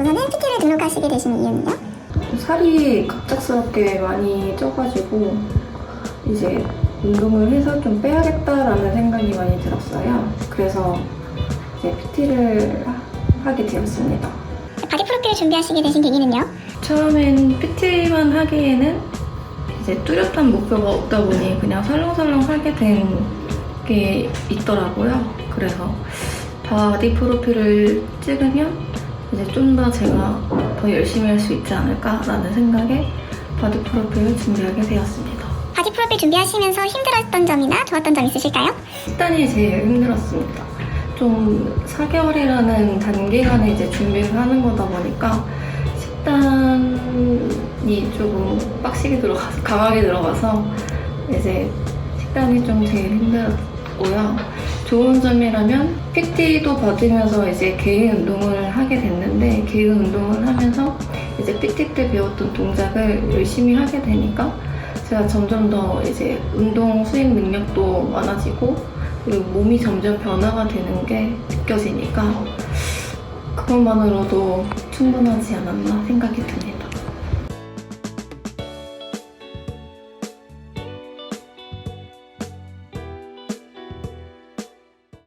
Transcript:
우선은 PT를 등록하시게 되신 이유는요? 살이 갑작스럽게 많이 쪄가지고 이제 운동을 해서 좀 빼야겠다라는 생각이 많이 들었어요. 그래서 이제 PT를 하게 되었습니다. 바디 프로필을 준비하시게 되신 계기는요? 처음엔 PT만 하기에는 이제 뚜렷한 목표가 없다 보니 그냥 설렁설렁 하게 된 게 있더라고요. 그래서 바디 프로필을 찍으면 이제 좀 더 제가 더 열심히 할 수 있지 않을까라는 생각에 바디 프로필을 준비하게 되었습니다. 바디 프로필 준비하시면서 힘들었던 점이나 좋았던 점 있으실까요? 식단이 제일 힘들었습니다. 좀 4개월이라는 단기간에 이제 준비를 하는 거다 보니까 식단이 조금 빡시게 들어가서 강하게 들어가서 이제 식단이 좀 제일 힘들었고요. 좋은 점이라면 PT도 받으면서 이제 개인 운동을 하게 됐는데 개인 운동을 하면서 이제 PT 때 배웠던 동작을 열심히 하게 되니까 제가 점점 더 이제 운동 수행 능력도 많아지고 그리고 몸이 점점 변화가 되는 게 느껴지니까 그것만으로도 충분하지 않았나 생각이 듭니다.